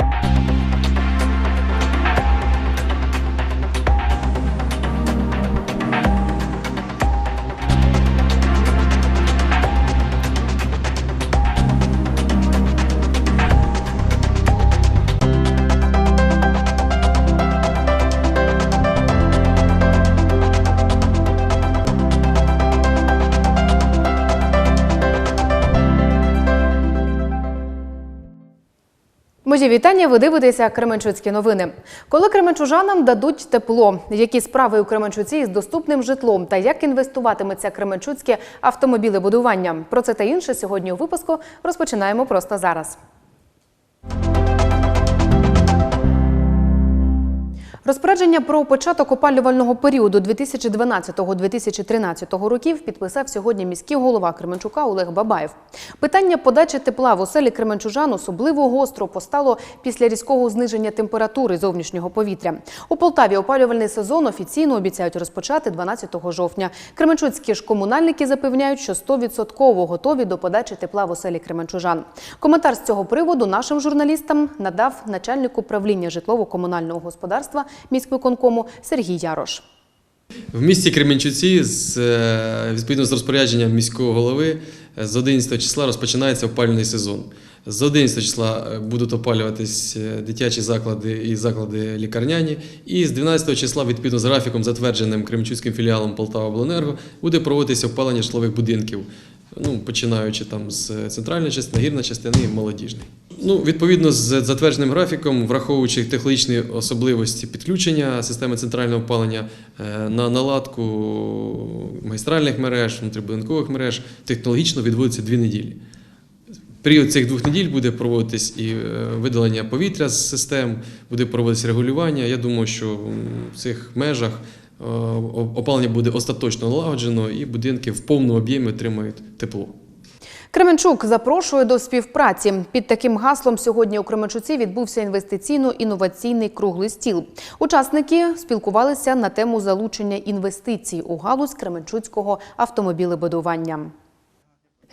you Мої вітання. Ви дивитеся Кременчуцькі новини. Коли кременчужанам дадуть тепло, які справи у Кременчуці із доступним житлом та як інвестуватиметься кременчуцьке автомобілебудування? Про це та інше сьогодні у випуску розпочинаємо просто зараз. Розпорядження про початок опалювального періоду 2012-2013 років підписав сьогодні міський голова Кременчука Олег Бабаєв. Питання подачі тепла в оселі Кременчужан особливо гостро постало після різкого зниження температури зовнішнього повітря. У Полтаві опалювальний сезон офіційно обіцяють розпочати 12 жовтня. Кременчуцькі ж комунальники запевняють, що 100% готові до подачі тепла в оселі Кременчужан. Коментар з цього приводу нашим журналістам надав начальник управління житлово-комунального господарства міськвиконкому Сергій Ярош. В місті Кременчуці е, відповідно з розпорядженням міського голови е, з 11 числа розпочинається опалювальний сезон. З 11 числа е, будуть опалюватись дитячі заклади і заклади лікарняні. І з 12 числа, відповідно з графіком, затвердженим Кременчуцьким філіалом Полтава-Обленерго, буде проводитися опалення житлових будинків. Ну, починаючи там з центральної частини, гірної частини і молодіжної. Ну, відповідно з затвердженим графіком, враховуючи технологічні особливості підключення системи центрального опалення е, на наладку магістральних мереж, внутрібудинкових мереж, технологічно відводиться дві неділі. Період цих двох неділь буде проводитись і е, видалення повітря з систем, буде проводитись регулювання. Я думаю, що в цих межах е, опалення буде остаточно налагоджено і будинки в повному об'ємі отримають тепло. Кременчук запрошує до співпраці. Під таким гаслом сьогодні у Кременчуці відбувся інвестиційно-інноваційний круглий стіл. Учасники спілкувалися на тему залучення інвестицій у галузь Кременчуцького автомобілебудування.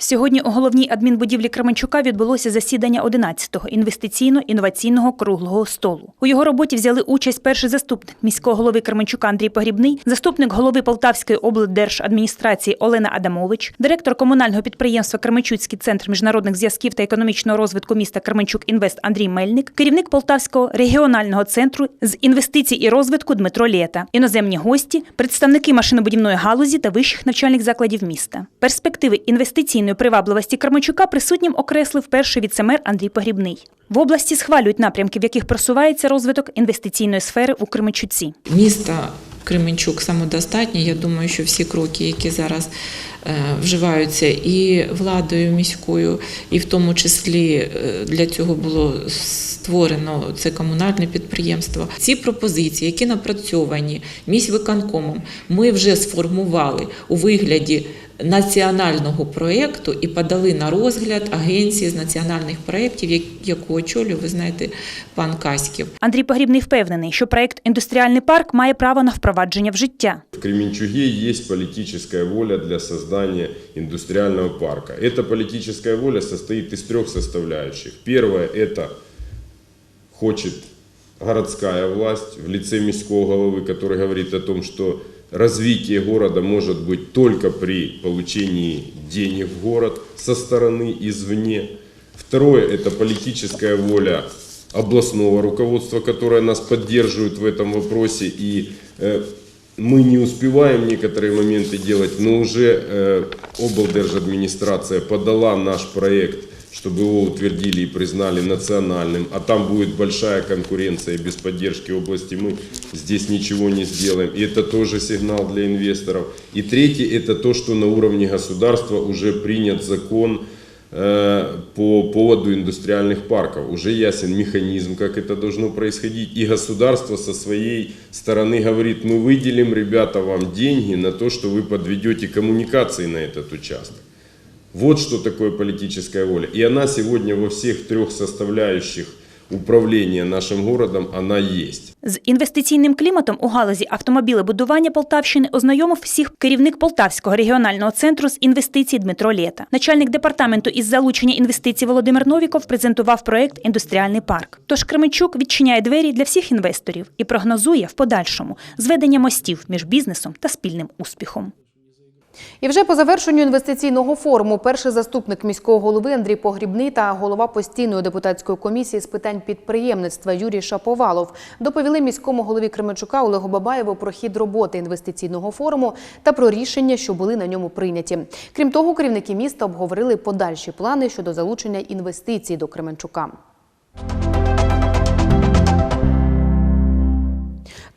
Сьогодні у головній адмінбудівлі Кременчука відбулося засідання 11-го інвестиційно-інноваційного круглого столу. У його роботі взяли участь перший заступник міського голови Кременчука Андрій Погрібний, заступник голови Полтавської облдержадміністрації Олена Адамович, директор комунального підприємства Кременчуцький центр міжнародних зв'язків та економічного розвитку міста Кременчук Інвест Андрій Мельник, керівник Полтавського регіонального центру з інвестицій і розвитку Дмитро Лєта, іноземні гості, представники машинобудівної галузі та вищих навчальних закладів міста. Перспективи інвестиційної привабливості Кармачука присутнім окреслив перший віцемер Андрій Погрібний. В області схвалюють напрямки, в яких просувається розвиток інвестиційної сфери у Кременчуці. Місто Кременчук самодостатнє. Я думаю, що всі кроки, які зараз вживаються і владою міською, і в тому числі е, для цього було створено це комунальне підприємство. Ці пропозиції, які напрацьовані міськвиконкомом, ми вже сформували у вигляді. Національного проєкту і подали на розгляд агенції з національних проєктів, як- яку очолює, ви знаєте, пан Каськів. Андрій Погрібний впевнений, що проект Індустріальний парк має право на впровадження в життя. В Кременчуге есть политическая воля для создания индустриального парка. Эта политическая воля состоит из трех составляющих. Первое – это хочет городская власть в лице міського головы, который говорит о том, что развитие города может быть только при получении денег в город со стороны извне. Второе – это политическая воля областного руководства, которое нас поддерживает в этом вопросе. И э, мы не успеваем некоторые моменты делать, но уже э, облдержадминистрация подала наш проект, чтобы его утвердили и признали национальным, а там будет большая конкуренция, и без поддержки области мы здесь ничего не сделаем. И это тоже сигнал для инвесторов. И третье, это то, что на уровне государства уже принят закон э, по поводу индустриальных парков. Уже ясен механизм, как это должно происходить. И государство со своей стороны говорит, мы выделим, ребята, вам деньги на то, что вы подведете коммуникации на этот участок. Вот что такое политическая воля. И она сегодня во всех трех составляющих управления нашим городом, она есть. З інвестиційним кліматом у галузі автомобілебудування Полтавщини ознайомив всіх керівник Полтавського регіонального центру з інвестицій Дмитро Лєта. Начальник департаменту із залучення інвестицій Володимир Новіков презентував проект Індустріальний парк. Тож Кременчук відчиняє двері для всіх інвесторів і прогнозує в подальшому зведення мостів між бізнесом та спільним успіхом. І вже по завершенню інвестиційного форуму перший заступник міського голови Андрій Погрібний та голова постійної депутатської комісії з питань підприємництва Юрій Шаповалов доповіли міському голові Кременчука Олегу Бабаєву про хід роботи інвестиційного форуму та про рішення, що були на ньому прийняті. Крім того, керівники міста обговорили подальші плани щодо залучення інвестицій до Кременчука.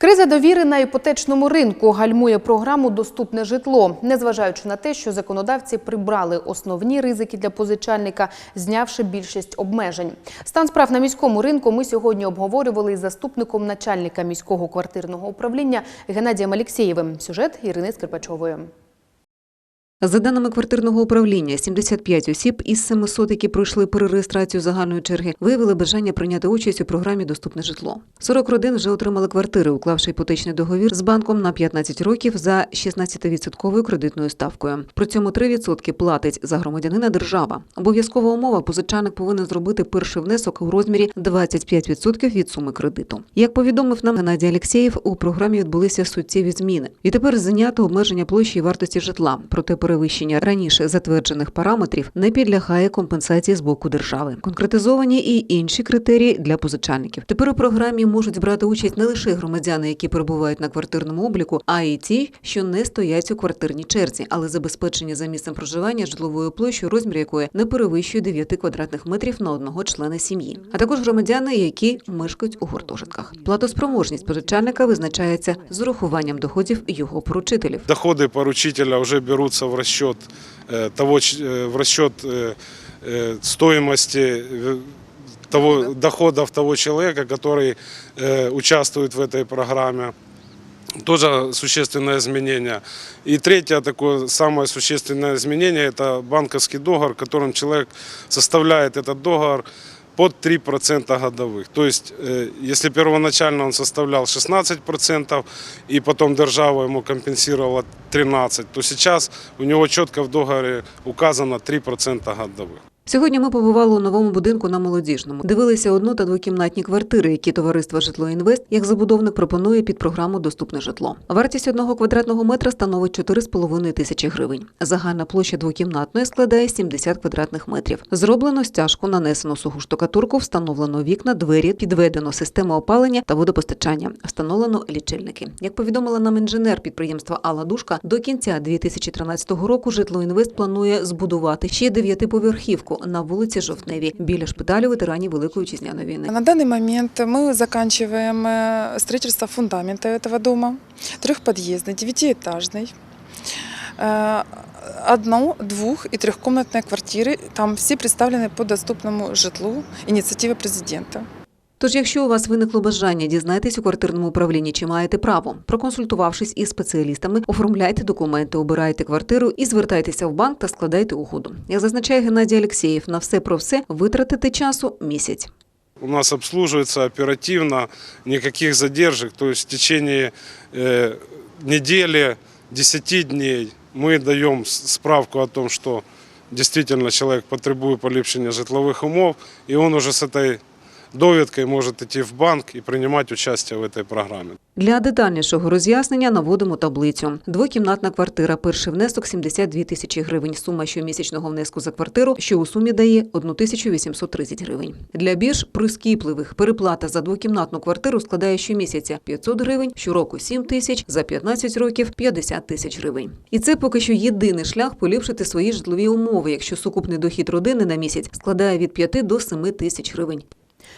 Криза довіри на іпотечному ринку гальмує програму Доступне житло, незважаючи на те, що законодавці прибрали основні ризики для позичальника, знявши більшість обмежень. Стан справ на міському ринку ми сьогодні обговорювали із заступником начальника міського квартирного управління Геннадієм Алєксєєвим. Сюжет Ірини Скрипачової. За даними квартирного управління, 75 осіб із 700, які пройшли перереєстрацію загальної черги, виявили бажання прийняти участь у програмі Доступне житло. 40 родин вже отримали квартири, уклавши іпотечний договір з банком на 15 років за 16% кредитною ставкою. При цьому 3% платить за громадянина держава. Обов'язкова умова позичальник повинен зробити перший внесок у розмірі 25% від суми кредиту. Як повідомив нам Геннадій Алєксєєв, у програмі відбулися суттєві зміни. І тепер знято обмеження площі і вартості житла. Проте перевищення раніше затверджених параметрів не підлягає компенсації з боку держави. Конкретизовані і інші критерії для позичальників. Тепер у програмі можуть брати участь не лише громадяни, які перебувають на квартирному обліку, а й ті, що не стоять у квартирній черзі, але забезпечені за місцем проживання житловою площею, розмір якої не перевищує 9 квадратних метрів на одного члена сім'ї, а також громадяни, які мешкають у гуртожитках. Платоспроможність позичальника визначається з урахуванням доходів його поручителів. доходы поручителя уже берутся в расчет э, того, ч- э, в расчет э, э, стоимости э, того доходов того человека, который э, участвует в этой программе. Тоже существенное изменение. И третье такое самое существенное изменение – это банковский договор, которым человек составляет этот договор под 3% годовых. То есть, э, если первоначально он составлял 16%, и потом держава ему компенсировала 13%, то сейчас у него четко в договоре указано 3% годовых. Сьогодні ми побували у новому будинку на молодіжному. Дивилися одну та двокімнатні квартири, які товариство Житло Інвест як забудовник пропонує під програму Доступне житло. Вартість одного квадратного метра становить 4,5 тисячі гривень. Загальна площа двокімнатної складає 70 квадратних метрів. Зроблено стяжку, нанесено суху штукатурку, встановлено вікна, двері, підведено систему опалення та водопостачання. Встановлено лічильники. Як повідомила нам інженер підприємства Алла Душка, до кінця 2013 року Житло Інвест планує збудувати ще дев'ятиповерхівку на вулиці Жовтневі біля шпиталю ветеранів Великої вітчизняної війни. На данный момент мы заканчиваем э, строительство фундамента этого дома, трехподъездный, девятиэтажный. Э, Одно, двух- и трехкомнатные квартиры. Там все представлены по доступному житлу инициативы президента. Тож, якщо у вас виникло бажання дізнайтесь у квартирному управлінні, чи маєте право, проконсультувавшись із спеціалістами, оформляйте документи, обирайте квартиру і звертайтеся в банк та складайте угоду. Як зазначає Геннадій Алєксєєв, на все про все витратити часу місяць. У нас обслуживается оперативно, никаких задержек. То есть в течение э, недели, 10 дней мы даем с- справку о том, что действительно человек потребує поліпшення житлових умов, и он уже с этой довідкою може йти в банк і приймати участь в цій програмі. Для детальнішого роз'яснення наводимо таблицю. Двокімнатна квартира. Перший внесок 72 тисячі гривень. Сума щомісячного внеску за квартиру, що у сумі дає 1830 гривень. Для більш прискіпливих переплата за двокімнатну квартиру складає щомісяця 500 гривень, щороку 7 тисяч, за 15 років 50 тисяч гривень. І це поки що єдиний шлях поліпшити свої житлові умови, якщо сукупний дохід родини на місяць складає від 5 до 7 тисяч гривень.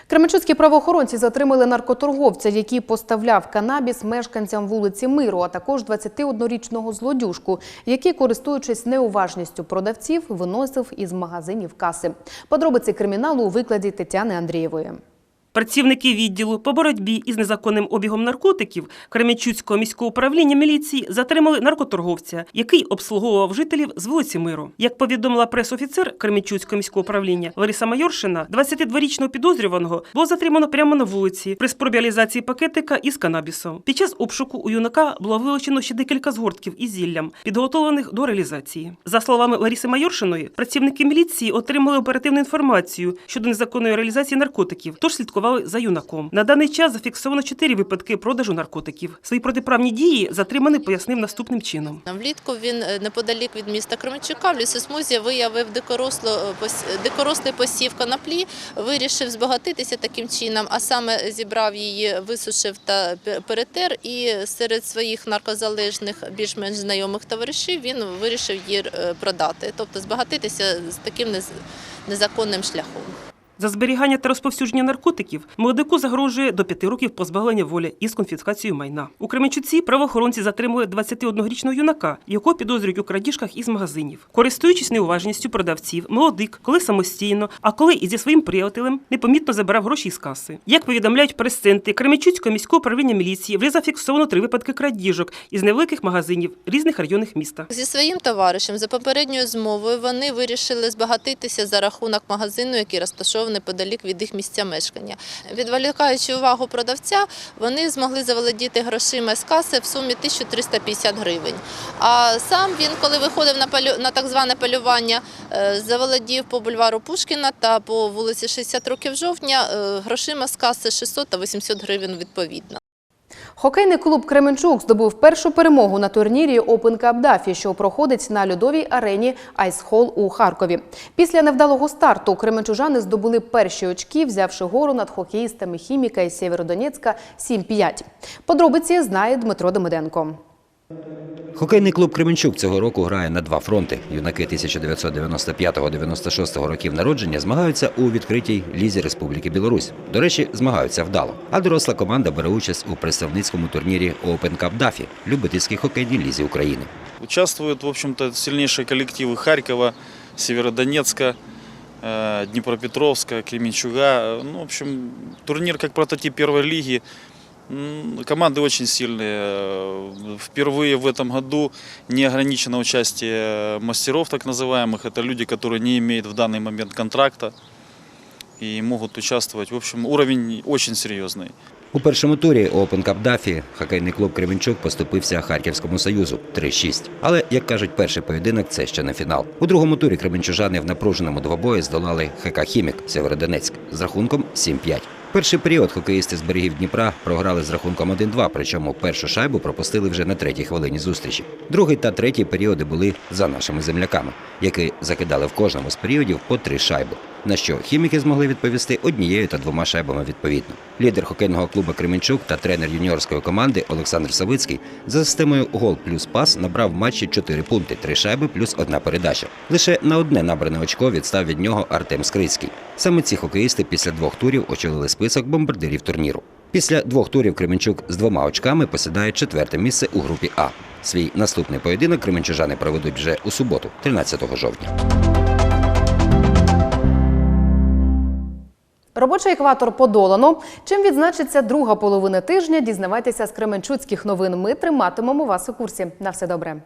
Кременчуцькі правоохоронці затримали наркоторговця, який поставляв канабіс мешканцям вулиці Миру, а також 21-річного злодюжку, який, користуючись неуважністю продавців, виносив із магазинів каси. Подробиці криміналу у викладі Тетяни Андрієвої. Працівники відділу по боротьбі із незаконним обігом наркотиків Кременчуцького міського управління міліції затримали наркоторговця, який обслуговував жителів з вулиці Миру. Як повідомила пресофіцер Кременчуцького міського управління Лариса Майоршина, 22-річного підозрюваного було затримано прямо на вулиці при спробі реалізації пакетика із канабісом. Під час обшуку у юнака було вилучено ще декілька згортків із зіллям, підготовлених до реалізації. За словами Лариси Майоршиної, працівники міліції отримали оперативну інформацію щодо незаконної реалізації наркотиків, тож слідкували за юнаком. На даний час зафіксовано чотири випадки продажу наркотиків. Свої протиправні дії затриманий пояснив наступним чином. Влітку він е, неподалік від міста Кременчука в лісосмузі виявив дикорослу, е, пос- дикорослий посів коноплі, вирішив збагатитися таким чином, а саме зібрав її, висушив та перетер, і серед своїх наркозалежних, більш-менш знайомих товаришів він вирішив її е, продати, тобто збагатитися з таким нез- незаконним шляхом. За зберігання та розповсюдження наркотиків молодику загрожує до п'яти років позбавлення волі із конфіскацією майна. У Кременчуці правоохоронці затримали 21-річного юнака, якого підозрюють у крадіжках із магазинів. Користуючись неуважністю продавців, молодик, коли самостійно, а коли і зі своїм приятелем непомітно забирав гроші із каси. Як повідомляють прес-центри Кременчуцького міського управління міліції, вже зафіксовано три випадки крадіжок із невеликих магазинів різних районних міста. Зі своїм товаришем за попередньою змовою вони вирішили збагатитися за рахунок магазину, який розташований неподалік від їх місця мешкання. Відволікаючи увагу продавця, вони змогли заволодіти грошима з каси в сумі 1350 гривень. А сам він, коли виходив на полю на так зване полювання, е, заволодів по бульвару Пушкіна та по вулиці 60 років жовтня е, грошима з каси 600 та 800 гривень відповідно. Хокейний клуб Кременчук здобув першу перемогу на турнірі Open Cup що проходить на льодовій арені Айсхол у Харкові. Після невдалого старту кременчужани здобули перші очки, взявши гору над хокеїстами хіміка із Сєвєродонецька 7-5. Подробиці знає Дмитро Демиденко. Хокейний клуб Кременчук цього року грає на два фронти. Юнаки 1995-96 років народження змагаються у відкритій лізі Республіки Білорусь. До речі, змагаються вдало. А доросла команда бере участь у представницькому турнірі Open Cup Дафі любительській хокейній лізі України. Участвуют, в общем-то, сильнейшие коллективы Харькова, Северодонецка, э, Днепропетровска, Кременчуга. Ну, в общем, турнир как прототип первой лиги. М, Команды очень сильные. Э, Впервые в этом году не ограничено участие мастеров, так называемых. Это люди, которые не имеют в данный момент контракта и могут участвовать. В общем, уровень очень серьезный. У першому турі Open Cup Дафі хокейний клуб Кременчук поступився Харківському Союзу 3-6. Але, як кажуть, перший поєдинок це ще не фінал. У другому турі кременчужани в напруженому двобої здолали ХК Хімік Сєвєродонецьк з рахунком 7-5. Перший період хокеїсти з берегів Дніпра програли з рахунком 1-2, причому першу шайбу пропустили вже на третій хвилині зустрічі. Другий та третій періоди були за нашими земляками, які закидали в кожному з періодів по три шайби. На що хіміки змогли відповісти однією та двома шайбами відповідно. Лідер хокейного клубу Кременчук та тренер юніорської команди Олександр Савицький за системою гол плюс пас набрав в матчі 4 пункти, 3 шайби плюс одна передача. Лише на одне набране очко відстав від нього Артем Скрицький. Саме ці хокеїсти після двох турів очолили список бомбардирів турніру. Після двох турів Кременчук з двома очками посідає четверте місце у групі А. Свій наступний поєдинок кременчужани проведуть вже у суботу, 13 жовтня. Робочий екватор подолано. Чим відзначиться друга половина тижня, дізнавайтеся з кременчуцьких новин. Ми триматимемо вас у курсі. На все добре.